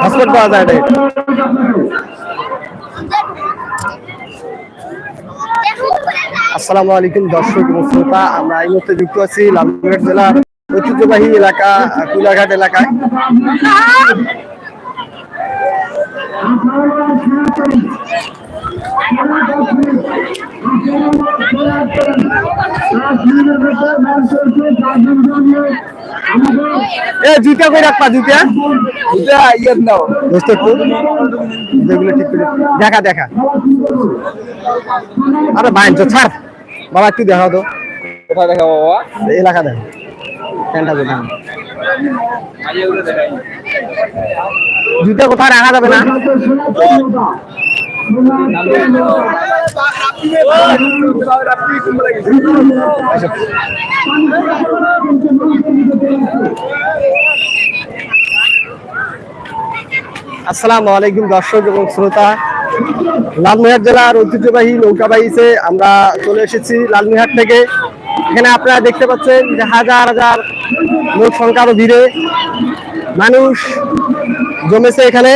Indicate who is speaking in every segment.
Speaker 1: Passport পাওয়া যায় এটা। আসসালামু আলাইকুম দর্শক এবং শ্রোতা, আমরা এই মুহূর্তে যুক্ত আছি লালগড় জেলার ঐতিহ্যবাহী এলাকা, কুলাঘাট এলাকায়। এ জুতা কই রাখবা জুতা? জুতা ইয়ের নাও। দোস্ত একটু যেগুলো ঠিক করে দেখা দেখা। আরে বাইন তো ছাড়। বাবা একটু দেখাও তো।
Speaker 2: কোথায় দেখা বাবা?
Speaker 1: এই এলাকা দেখো। প্যান্টটা দেখো। জুতা কোথায় রাখা যাবে না? আসসালামু আলাইকুম দর্শক এবং শ্রোতা। লালমিহাট জেলার ঐতিহ্যবাহী নৌকাবাহিতে আমরা চলে এসেছি লালমিহাট থেকে। এখানে আপনারা দেখতে পাচ্ছেন যে হাজার হাজার লোক সংখ্যার ভিড়ে মানুষ জমেছে এখানে।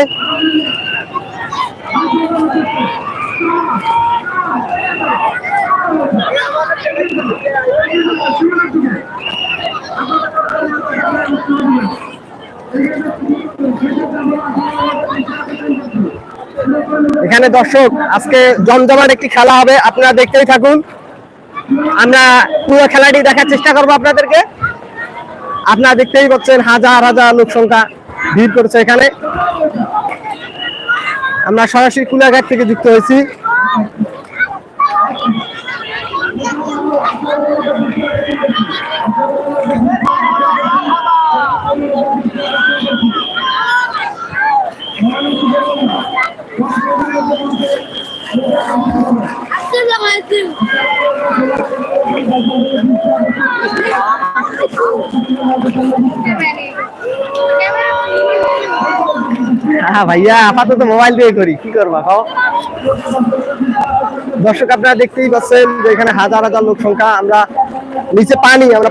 Speaker 1: এখানে দর্শক, আজকে জমজমাট একটি খেলা হবে, আপনারা দেখতেই থাকুন। আমরা পুরো খেলাটি দেখার চেষ্টা করব আপনাদেরকে। আপনারা দেখতেই পাচ্ছেন, হাজার হাজার লোক সংখ্যা ভিড় করছে এখানে। আমরা সরাসরি কুলাঘাট থেকে যুক্ত হয়েছি। হ্যাঁ ভাইয়া, আপাতত মোবাইল দিয়ে করি। কি করবা, খাও? দর্শক, আপনারা দেখতেই পাচ্ছেন যে এখানে হাজার হাজার লোক সংখ্যা। আমরা নিচে পানি, আমরা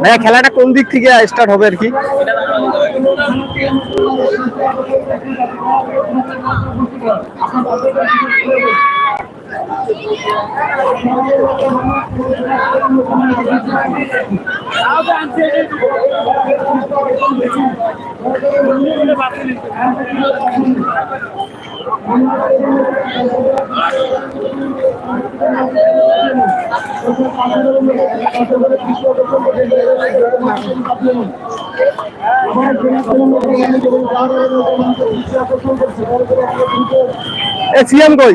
Speaker 1: ভাইয়া খেলাটা কোন দিক থেকে স্টার্ট হবে আর কি? এ সিএম কই?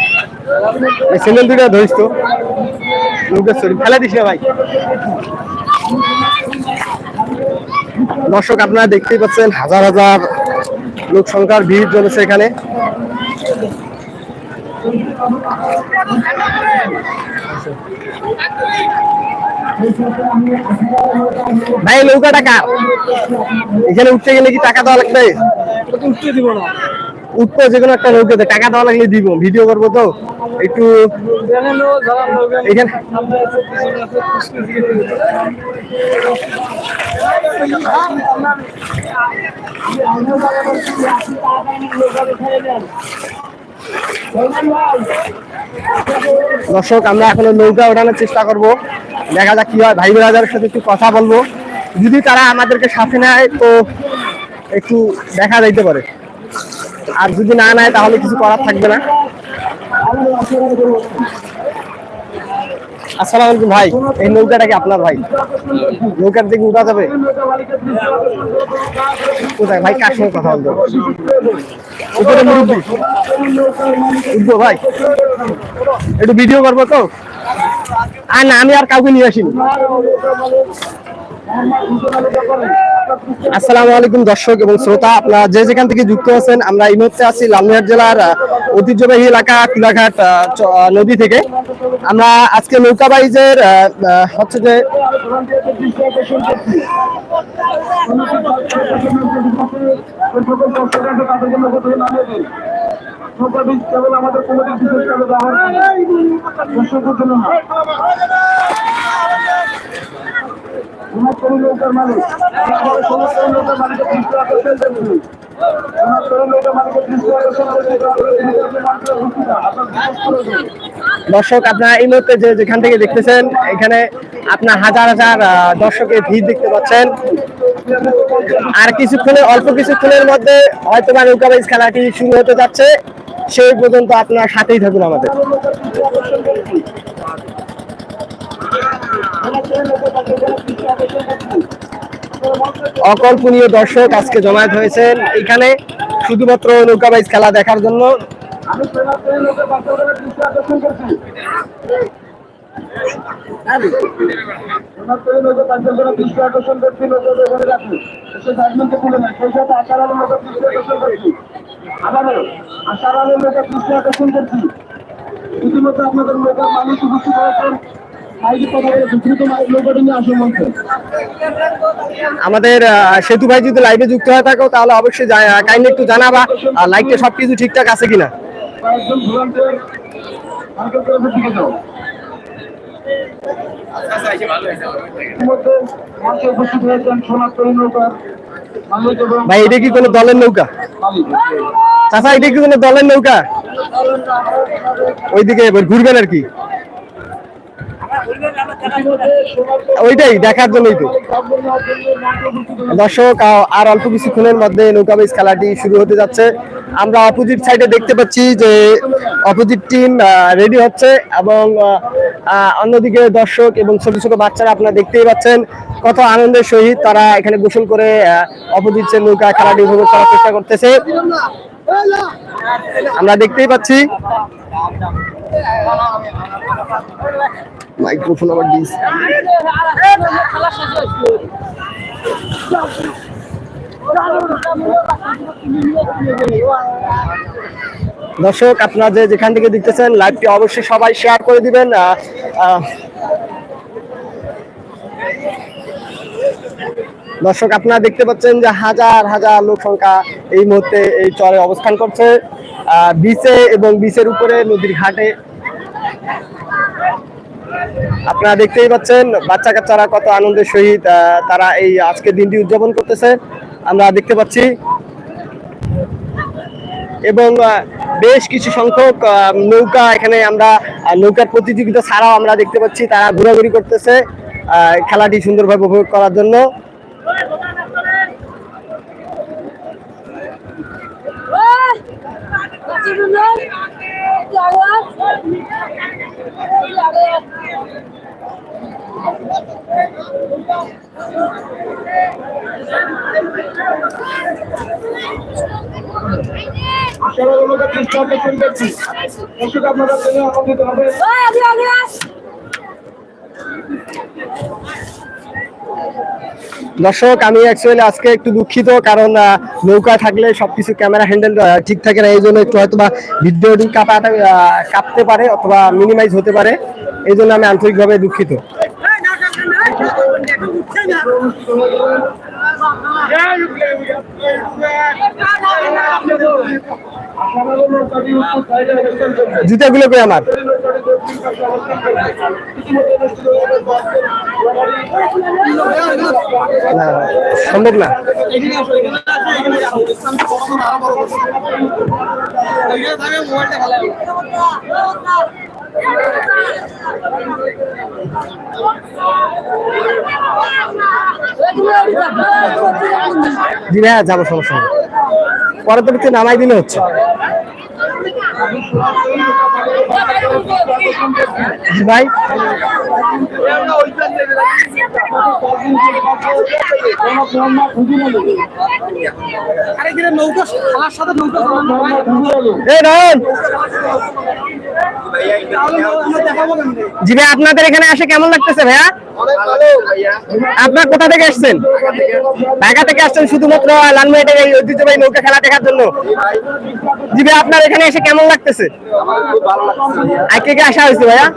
Speaker 1: স্যান্ডেল দুটো ধরিস তো। নৌকা ফেলা দিস না ভাই। দর্শক, আপনারা দেখতেই পাচ্ছেন হাজার হাজার লোক সংখ্যার ভিড় জমেছে এখানে। ভাই, নৌকাটা কার এখানে উঠতে গেলে কি টাকা দেওয়া লাগবে?
Speaker 2: উঠতে দিব না। উঠবো যে কোনো একটা নৌকাতে টাকা দেওয়া লাগলে দিব ভিডিও করব তো। একটু দর্শক, আমরা এখনও নৌকা ওঠানোর চেষ্টা করব। দেখা যাক কি হয়। ভাই ব্রাদারের সাথে একটু কথা বলব। যদি তারা আমাদেরকে সাথে নেয়, তো একটু দেখা যাইতে পারে। আর যদি না নেয় তাহলে কিছু করার থাকবে না। আসসালামু আলাইকুম ভাই, এই নৌকাটা কি আপনার ভাই? নৌকার দিকে উঠা যাবে? কোথায়? ভাই, কার সঙ্গে কথা বলব? উপরে মুরব্বী? উঠবো ভাই? একটু ভিডিও করব তো? আর না, আমি আর কাউকে নিয়ে আসিনি। আসসালামু আলাইকুম দর্শক এবং শ্রোতা আপনারা যে যেখান থেকে যুক্ত আছেন আমরা এই মুহূর্তে আছি লালমিহাট জেলার ঐতিহ্যবাহী এলাকা কুলাঘাট নদী থেকে। আমরা আজকে নৌকা বাইজের আহ, আহ, হচ্ছে যে
Speaker 1: আমাদের
Speaker 2: দর্শক, আপনারা এই মুহূর্তে যে যেখান থেকে দেখতেছেন, এখানে আপনার হাজার হাজার দর্শকের ভিড় দেখতে পাচ্ছেন। আর কিছুক্ষণের, অল্প কিছুক্ষণের মধ্যে হয়তো বা নৌকা বাইজ খেলাটি শুরু হতে যাচ্ছে। সেই পর্যন্ত আপনার সাথেই থাকুন আমাদের। অকল্পনীয় দর্শক আজকে জমায়েত হয়েছেন। এখানে শুধুমাত্র নৌকা বাইজ খেলা দেখার জন্য।
Speaker 1: আবারও আশার আলো নৌকার দৃষ্টি আকর্ষণ করছি ইতিমধ্যে আপনাদের নৌকার মানুষ উপস্থিত হয়েছেন।
Speaker 2: আমাদের সেতু ভাই যদি লাইভে যুক্ত হয়ে থাকো তাহলে অবশ্যই কাইন্ডলি একটু জানাবা আর লাইভটা সবকিছু ঠিকঠাক আছে কিনা। ভাই এটা কি কোনো দলের নৌকা? চাচা এটা কি কোনো দলের নৌকা? ওইদিকে এবার ঘুরবেন আর কি। ওইটাই, দেখার জন্যই তো। দর্শক আর অল্প কিছুক্ষণের মধ্যে নৌকাবাইজ খেলাটি শুরু হতে যাচ্ছে। আমরা অপোজিট সাইডে দেখতে পাচ্ছি যে অপোজিট টিম রেডি হচ্ছে এবং অন্যদিকে দর্শক এবং ছোট ছোট বাচ্চারা আপনারা দেখতেই পাচ্ছেন কত আনন্দের সহিত তারা এখানে গোসল করে অপোজিট নৌকা খেলাটি উপভোগ করার চেষ্টা করতেছে। আমরা দেখতেই পাচ্ছি। মাইক্রোফোন আবার দিস। দর্শক আপনারা যে যেখান থেকে দেখতেছেন লাইভটি অবশ্যই সবাই শেয়ার করে দিবেন। দর্শক, আপনারা দেখতে পাচ্ছেন যে হাজার হাজার লোক সংখ্যা এই মুহূর্তে এই চরে অবস্থান করছে। বিচে এবং বিচের উপরে নদীর ঘাটে। আপনারা দেখতেই পাচ্ছেন বাচ্চা কাচ্চারা কত আনন্দের সহিত তারা এই আজকের দিনটি উদযাপন করতেছে। আমরা দেখতে পাচ্ছি। এবং বেশ কিছু সংখ্যক নৌকা এখানে আমরা নৌকার প্রতিযোগিতা ছাড়াও আমরা দেখতে পাচ্ছি, তারা ঘোরাঘুরি করতেছে খেলাটি সুন্দরভাবে উপভোগ করার জন্য।
Speaker 1: আশার আলো নৌকার দৃষ্টি আকর্ষণ করছি দর্শক আপনারা আনন্দিত হবে
Speaker 2: দর্শক, আমি অ্যাকচুয়ালি আজকে একটু দুঃখিত কারণ নৌকা থাকলে সবকিছু ক্যামেরা হ্যান্ডেল ঠিক থাকে না, এই জন্য একটু হয়তো বা ভিডিওটি কাঁপাটা কাঁপতে পারে অথবা মিনিমাইজ হতে পারে, এই জন্য আমি আন্তরিকভাবে দুঃখিত।
Speaker 1: উত্তর সাইডে অবস্থান করছে
Speaker 2: জুতাগুলো কই আমার? সম্ভব না। জি ভাইয়া যাব সমস্যা নেই। পরে তো নামাই দিলে হচ্ছে। ভাই? জি ভাই আপনাদের এখানে আসে কেমন লাগতেছে ভাইয়া? আপনার কোথা থেকে আসছেন? ঢাকা থেকে আসছেন শুধুমাত্র লালমিয়াটের এই ঐতিহ্যবাহী নৌকা খেলা দেখার জন্য। জি আপনার এখানে এসে কেমন লাগতেছে? আজকে কে আসা হয়েছে ভাইয়া?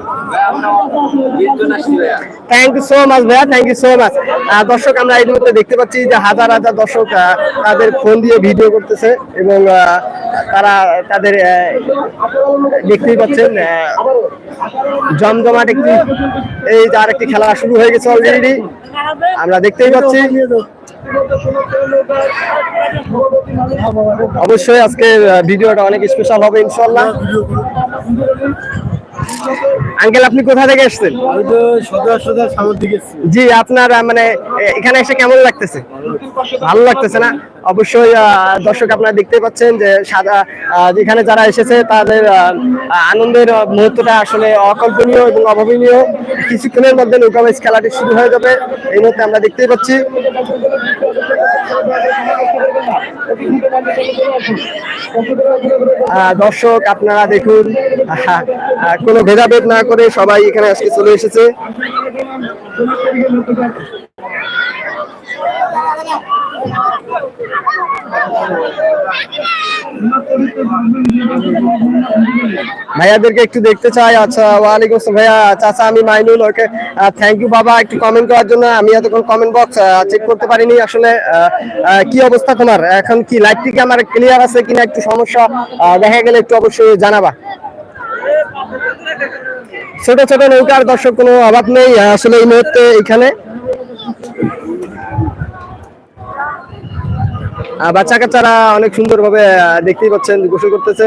Speaker 2: থ্যাংক ইউ সো মাচ ভাইয়া থ্যাংক ইউ সো মাচ দর্শক, আমরা এই মুহূর্তে দেখতে পাচ্ছি যে হাজার হাজার দর্শক তাদের ফোন দিয়ে ভিডিও করতেছে এবং তারা তাদের দেখতেই পাচ্ছেন জমজমাট একটি, এই যার একটি খেলা শুরু হয়ে গেছে অলরেডি আমরা দেখতেই পাচ্ছি। অবশ্যই আজকে ভিডিওটা অনেক স্পেশাল হবে ইনশাল্লাহ আঙ্কেল আপনি কোথা থেকে এসেছেন
Speaker 3: আমি তো
Speaker 2: জি আপনার মানে এখানে এসে কেমন লাগতেছে? ভালো লাগতেছে না? অবশ্যই দর্শক আপনারা দেখতে পাচ্ছেন যে সাদা যেখানে যারা এসেছে তাদের আনন্দের মুহূর্তটা আসলে অকল্পনীয় এবং অভাবনীয়। কিছুক্ষণের মধ্যে নৌকা বাইচ খেলাটি শুরু হয়ে যাবে। এই মুহূর্তে আমরা দেখতেই পাচ্ছি। দর্শক আপনারা দেখুন কোনো ভেদাভেদ না করে সবাই এখানে আজকে চলে এসেছে। ভাইয়াদেরকে একটু দেখতে চাই। আচ্ছা ওয়ালাইকুম আসসালাম ভাইয়া। চাচা, আমি মাইনুল ওকে থ্যাংক ইউ বাবা, একটু কমেন্ট করার জন্য। আমি এতক্ষণ কমেন্ট বক্স চেক করতে পারিনি আসলে কি অবস্থা তোমার? এখন কি লাইভটি কি আমার ক্লিয়ার আছে কিনা একটু সমস্যা? দেখা গেলে একটু অবশ্যই জানাবা। ছোট ছোট নৌকার দর্শক, কোনো অভাব নেই আসলে এই মুহূর্তে এখানে। বাচ্চা কাচ্চারা অনেক সুন্দর ভাবে দেখতেই পাচ্ছেন গোসল করতেছে।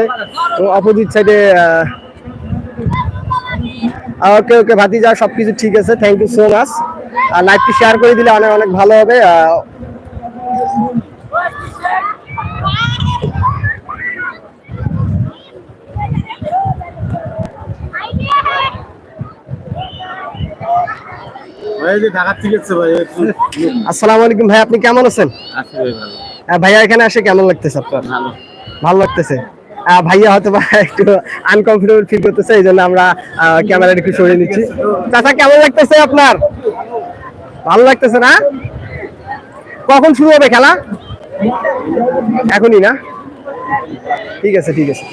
Speaker 2: অপোজিট সাইডে ওকে ওকে ভাতিজা সবকিছু ঠিক আছে থ্যাংক ইউ সো মাচ আর লাইভটি শেয়ার করে দিলে অনেক অনেক ভালো হবে আসসালামু আলাইকুম ভাই আপনি কেমন আছেন?
Speaker 3: আছি ভাই ভালো।
Speaker 2: ভাইয়া এখানে আসে কেমন লাগতেছে আপনার?
Speaker 3: ভালো।
Speaker 2: লাগতেছে? ভাইয়া হয়তো বা একটু আনকমফোর্টেবল ফিল করতেছে এই জন্য আমরা ক্যামেরাটা একটু সরিয়ে নিচ্ছি। চাচা কেমন লাগতেছে আপনার? ভালো লাগতেছে না? কখন শুরু হবে খেলা? এখনই না? ঠিক আছে ঠিক আছে।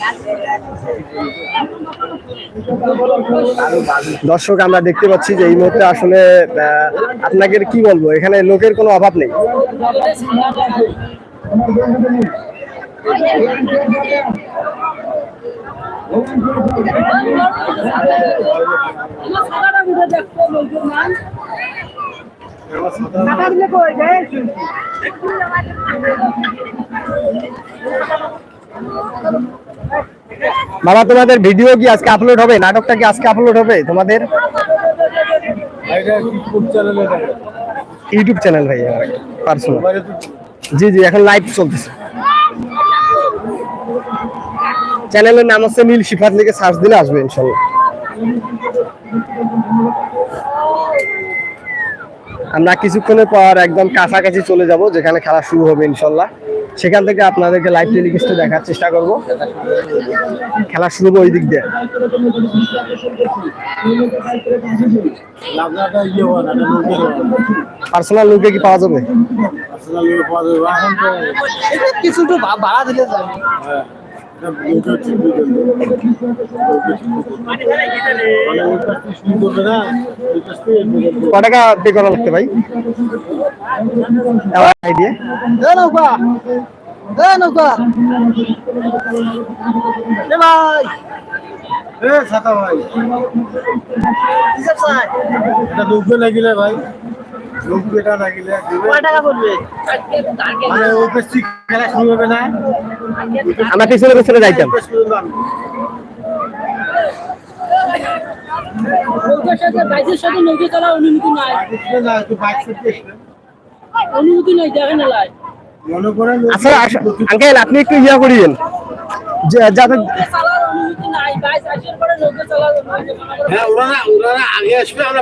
Speaker 2: দর্শক, আমরা দেখতে পাচ্ছি যে এই মুহূর্তে আসলে আপনাকে কি বলব? এখানে লোকের কোনো অভাব নেই। বাবা, তোমাদের ভিডিও কি আজকে আপলোড হবে? নাটকটা কি আজকে আপলোড হবে তোমাদের? ইউটিউব চ্যানেল ভাই পার্সোনাল জি জি, এখন লাইভ চলতেছে। চ্যানেলের নাম হচ্ছে নীল শিফাত লিখে সার্চ দিলে আসবে, ইনশাল্লাহ। আমরা কিছুক্ষণের পর একদম কাছাকাছি চলে যাব যেখানে খেলা শুরু হবে ইনশাল্লাহ। সেখান থেকে আপনাদেরকে লাইভ টেলিকাস্টে দেখার চেষ্টা করব। খেলা শুরু হবে ওই দিক দিয়ে পার্সোনাল লোকে কি পাওয়া যাবে?
Speaker 3: আসলে লোকে পাওয়া যাবে। এখন তো
Speaker 4: কিছু ভাড়া দিলে যায়।
Speaker 3: হ্যাঁ এটা লোকে ঠিক করে দেবে লোকে ঠিক করে দেবে। মানে ওই কাজ থেকে শুরু করবে না ওই কাজ থেকে এর পর্যন্ত
Speaker 2: ক টাকা পে করা লাগতে ভাই। আইডিয়া
Speaker 4: নৌকা ভাই।
Speaker 3: এ ছাতা ভাই এটা নব্বই লাগিলে ভাই। নব্বই এটা লাগিলে।
Speaker 4: কয় টাকা পড়বে
Speaker 3: মানে ওপেসি খেলা শুরু হবে না।
Speaker 2: আমরা পিছনে পিছনে যাইতাম।
Speaker 3: মনে
Speaker 2: আচ্ছা আঙ্কেল আপনি একটু ইয়া করিয়েন। যে যাতে।
Speaker 3: হ্যাঁ ওরা না ওরা না আগে আসবে আমরা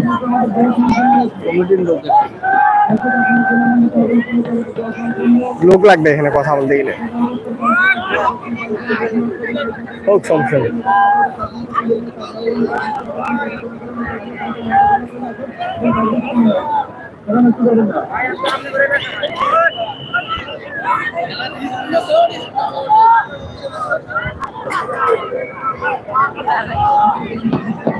Speaker 3: লোক
Speaker 2: লাগবে এখানে কথা বলতে গেলে। হোক সমস্যা নেই।
Speaker 3: এ মাছ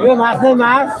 Speaker 3: Viu, mas nem é
Speaker 1: mais.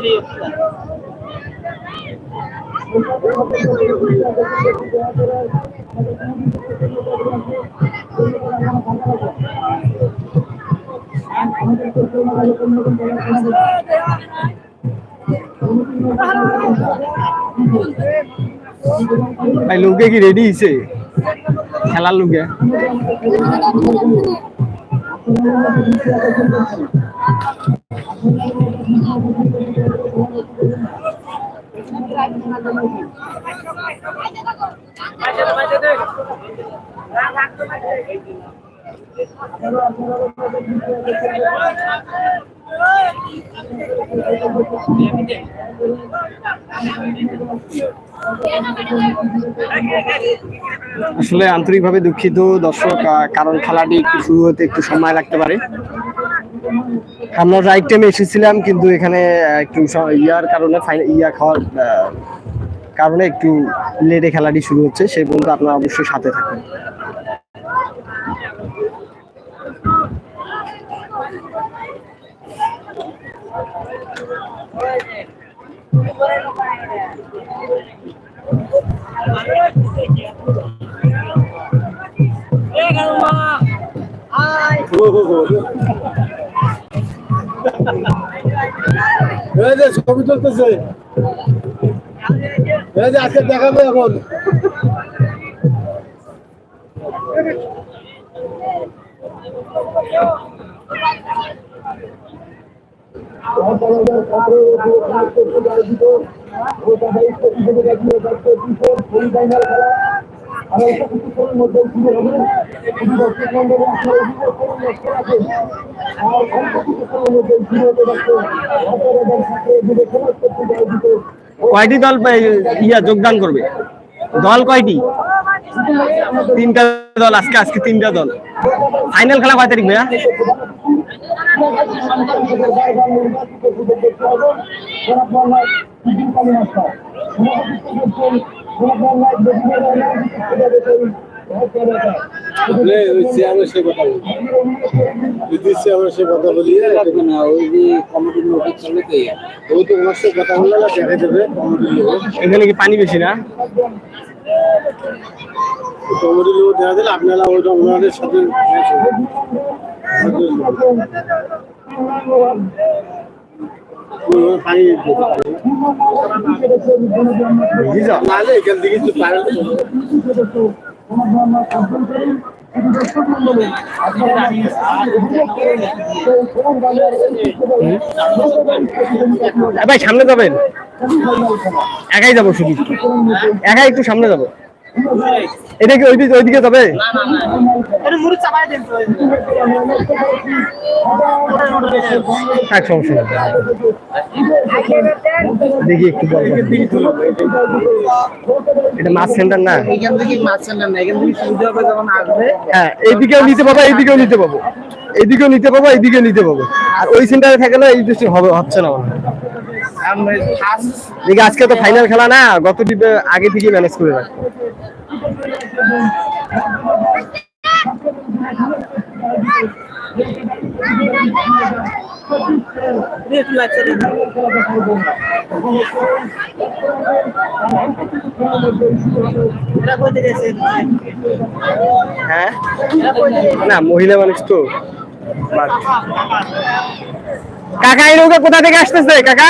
Speaker 1: দিয়ে
Speaker 2: ভাই লোকে কি রেডি হয়েছে খেলার লোকে আসলে আন্তরিকভাবে দুঃখিত দর্শক কারণ খেলাটি একটু শুরু হতে একটু সময় লাগতে পারে। আমরা রাইট টাইমে এসেছিলাম, কিন্তু এখানে একটু ইয়ার কারণে ইয়া খাওয়ার কারণে একটু লেটে খেলাটি শুরু হচ্ছে। সেই পর্যন্ত আপনারা অবশ্যই সাথে থাকুন
Speaker 3: ছবি যে আজকে দেখাবে এখন।
Speaker 2: কয়টি দল ইয়া যোগদান করবে? দল কয়টি? তিনটা দল, আজকে আজকে তিনটা দল। ফাইনাল খেলা কয় তারিখ ভাইয়া?
Speaker 3: আপনি ওই চেয়ারে সে কথা বলি। যদি চেয়ারে সে কথা বলি
Speaker 1: না ওই যে কমিটির নোটিশ চলে তো
Speaker 3: ও তো ওনার সাথে কথা বললে না দেখা যাবে কমিটির লোক।
Speaker 2: এখানে কি পানি বেশি না?
Speaker 3: কমিটির লোক দেখা দিলে আপনারা ওইটা ওনাদের সাথে
Speaker 2: ভাই সামনে যাবেন। একাই যাব শুধু। একাই একটু সামনে যাব। এটা কি ওইদিকে ওইদিকে যাবে?
Speaker 4: চাপাই দেন তো
Speaker 2: এক সমস্যা দেখি একটু এটা মাছ সেন্টার না?
Speaker 1: এখান থেকে মাছ না এখান থেকে সুবিধা হবে যখন আসবে।
Speaker 2: হ্যাঁ এইদিকেও নিতে পাবো এইদিকেও নিতে পাবো এইদিকেও নিতে পাবো এইদিকেও নিতে পাবো আর ওই সেন্টারে থাকলে এই দৃষ্টি হবে হচ্ছে না। মনে হয়। আজকে তো ফাইনাল খেলা না গত আগে থেকে ম্যানেজ করে রাখ
Speaker 4: একটু লাগছে দেন এটা কইতে গেছে
Speaker 2: হ্যাঁ? না, মহিলা মানুষ তো। কাকা, এই কোথা থেকে আসতেছে, কাকা?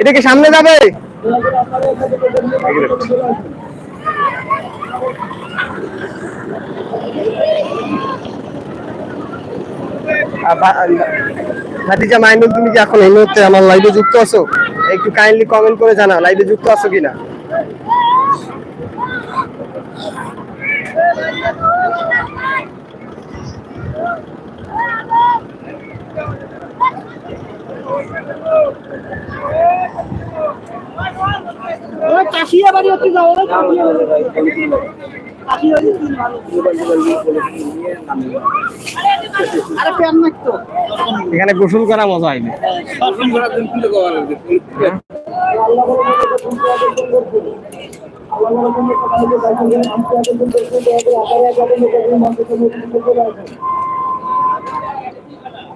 Speaker 2: এটা কি সামনে যাবে? তুমি এখন এই মুহূর্তে আমার লাইভে যুক্ত আছো? একটু কাইন্ডলি কমেন্ট করে জানা লাইভে যুক্ত আছো কিনা?
Speaker 4: কাশিয়া বাড়ি হচ্ছে যাও কাশিয়া
Speaker 2: এখানে গোসল করা মজা হয়নি
Speaker 1: দর্শন